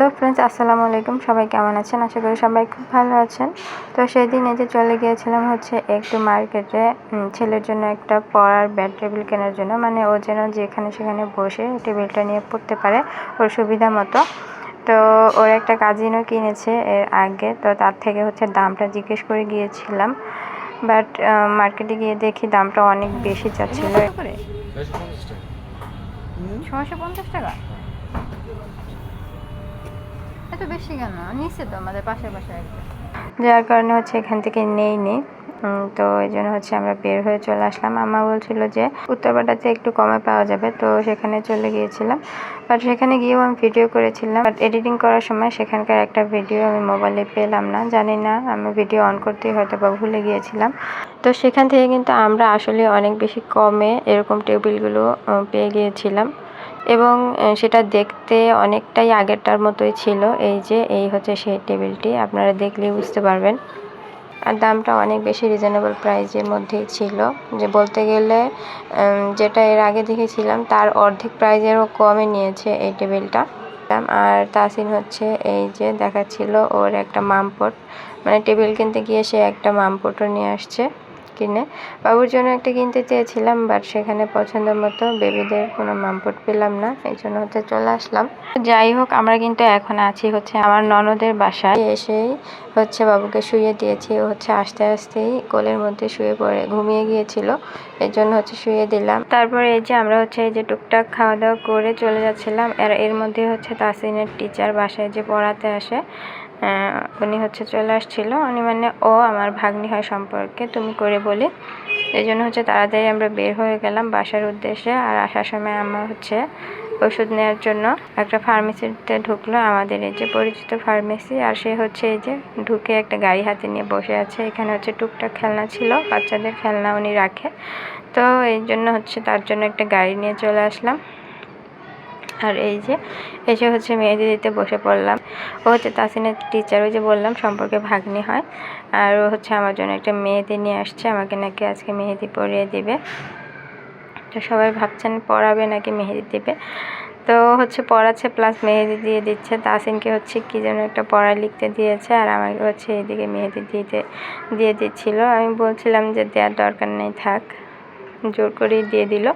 Hello friends আসসালামু আলাইকুম। সবাই কেমন আছেন? আশা করি সবাই খুব ভালো আছেন। তো সেদিন এই যে চলে গিয়েছিলাম হচ্ছে একটু মার্কেটে ছেলের জন্য একটা পড়ার ব্যাড টেবিল কেনার জন্য। মানে ও যেন যেখানে সেখানে বসে টেবিলটা নিয়ে পড়তে পারে ওর সুবিধা মতো। তো ওর একটা কাজিনও কিনেছে এর আগে। তো তার থেকে হচ্ছে দামটা জিজ্ঞেস করে গিয়েছিলাম। বাট মার্কেটে গিয়ে দেখি দামটা অনেক বেশি চাচ্ছিল। ছশো পঞ্চাশ টাকা? এত বেশি কেন? নিচে তো আমাদের পাশের পাশে একদম যার কারণে হচ্ছে এখান থেকে নেই নি। তো এই জন্য হচ্ছে আমরা বের হয়ে চলে আসলাম। আম্মা বলছিল যে উত্তরপাড়াতে একটু কমে পাওয়া যাবে, তো সেখানে চলে গিয়েছিলাম। বাট সেখানে গিয়েও আমি ভিডিও করেছিলাম। বাট এডিটিং করার সময় সেখানকার একটা ভিডিও আমি মোবাইলে পেলাম না। জানি না, আমি ভিডিও অন করতেই হয়তো বা ভুলে গিয়েছিলাম। তো সেখান থেকে কিন্তু আমরা আসলে অনেক বেশি কমে এরকম টেবিলগুলো পেয়ে গিয়েছিলাম। এবং সেটা দেখতে অনেকটাই আগেরটার মতোই ছিল। এই যে, এই হচ্ছে সেই টেবিলটি, আপনারা দেখলেই বুঝতে পারবেন। আর দামটা অনেক বেশি রিজনেবল প্রাইজের মধ্যেই ছিল। যে, বলতে গেলে যেটা এর আগে দেখেছিলাম, তার অর্ধেক প্রাইজেরও কমে নিয়েছে এই টেবিলটা। আর তাসিন হচ্ছে, এই যে, দেখাচ্ছিল ওর একটা মামপট। মানে টেবিল কিনতে গিয়ে সে একটা মামপটও নিয়ে আসছে। কিনে। বাবুর জন্য একটা কিনতে চেয়েছিলাম বাট সেখানে পছন্দ মতো বেবিদের কোনো মামপুট পেলাম না, এই জন্য হচ্ছে চলে আসলাম। যাই হোক, আমরা কিন্তু এখন আছি হচ্ছে আমার ননদের বাসায়। এসেই হচ্ছে বাবুকে শুয়ে দিয়েছি হচ্ছে আস্তে আস্তেই কোলের মধ্যে শুয়ে পড়ে, ঘুমিয়ে গিয়েছিল। এর জন্য হচ্ছে শুয়ে দিলাম। তারপরে এই যে আমরা হচ্ছে এই যে টুকটাক খাওয়া দাওয়া করে চলে যাচ্ছিলাম। আর এর মধ্যে হচ্ছে তাসিনের টিচার বাসায় যে পড়াতে আসে উনি হচ্ছে চলে আসছিল। উনি মানে ও, আমার ভাগ্নি হয় সম্পর্কে, তুমি করে বলি। এই জন্য হচ্ছে তাড়াতাড়ি আমরা বের হয়ে গেলাম বাসার উদ্দেশ্যে। আর আসার সময় আমার হচ্ছে ওষুধ নেওয়ার জন্য একটা ফার্মেসিতে ঢুকলো আমাদের এই যে পরিচিত ফার্মেসি, আর সে হচ্ছে এই যে ঢুকে একটা গাড়ি হাতে নিয়ে বসে আছে। এখানে হচ্ছে টুকটাক খেলনা ছিল, বাচ্চাদের খেলনা উনি রাখে। তো এই জন্য হচ্ছে তার জন্য একটা গাড়ি নিয়ে চলে আসলাম। আর এই যে, এসে হচ্ছে মেহেদি দিতে বসে পড়লাম। ও হচ্ছে তাসিনের টিচার ওই যে বললাম সম্পর্কে ভাগ্নি হয়। আর ও হচ্ছে আমার জন্য একটা মেহেদি নিয়ে আসছে, আমাকে নাকি আজকে মেহেদি পরিয়ে দিবে। তো সবাই ভাবছেন পড়াবে নাকি মেহেদি দেবে। তো হচ্ছে পড়াচ্ছে প্লাস মেহেদি দিয়ে দিচ্ছে। তাসিনকে হচ্ছে কি যেন একটা পড়া লিখতে দিয়েছে আর আমাকে হচ্ছে এদিকে মেহেদি দিতে, দিয়ে দিচ্ছিল। আমি বলছিলাম যে দেওয়ার দরকার নেই, থাক। জোর করেই দিয়ে দিল।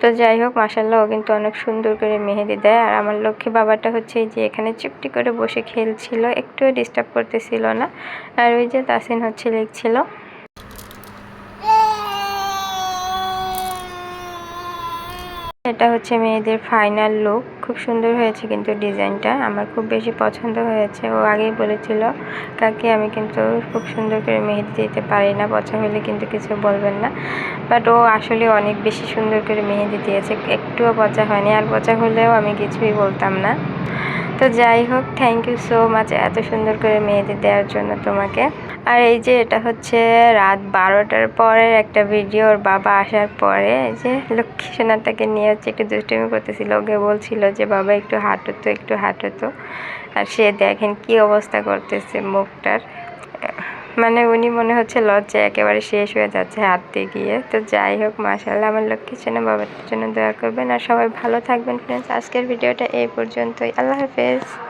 তো যাই হোক মাসাল্লাহ ও কিন্তু অনেক সুন্দর করে মেহেদি দেয়। আর আমার লক্ষ্মী বাবাটা হচ্ছে এই যে এখানে চুপটি করে বসে খেলছিল, একটুও ডিস্টার্ব করতেছিল না। আর ওই যে তাসিন হচ্ছে লিখছিল। এটা হচ্ছে মেয়েদের ফাইনাল লুক খুব সুন্দর হয়েছে কিন্তু ডিজাইনটা। আমার খুব বেশি পছন্দ হয়েছে। ও আগেই বলেছিল, কাকে, আমি কিন্তু খুব সুন্দর করে মেহেদি দিতে পারি না পচা হলে কিন্তু কিছু বলবেন না। বাট ও আসলে অনেক বেশি সুন্দর করে মেহেদি দিয়েছে। একটুও পচা হয়নি, আর পচা হলেও আমি কিছুই বলতাম না। তো যাই হোক থ্যাংক ইউ সো মাচ এত সুন্দর করে মেহেদি দেওয়ার জন্য তোমাকে। আর এই যে এটা হচ্ছে রাত বারোটার পরের একটা ভিডিও ওর বাবা আসার পরে এই যে লক্ষ্মী সোনাটাকে নিয়ে হচ্ছে একটু দুষ্টুমি করতেছিল। ওকে বলছিল যে বাবা একটু হাঁটো তো একটু হাঁটো তো আর সে দেখেন কি অবস্থা করতেছে মুখটার। মানে উনি মনে হচ্ছে লজ্জা একেবারে শেষ হয়ে যাচ্ছে হাঁটতে গিয়ে। তো যাই হোক মাসাল্লাহ আমার লক্ষ্মী জন্য বাবার জন্য দয়া করবেন। আর সবাই ভালো থাকবেন ফ্রেন্ডস আজকের ভিডিওটা এই পর্যন্তই। আল্লাহ হাফেজ।